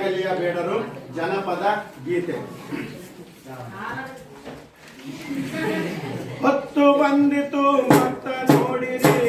ಹಾಲಗಲಿಯ ಬೇಡರು ಜನಪದ ಗೀತೆ. ಹೊತ್ತು ಬಂದಿತು ಮತ್ತ ನೋಡಿರಿ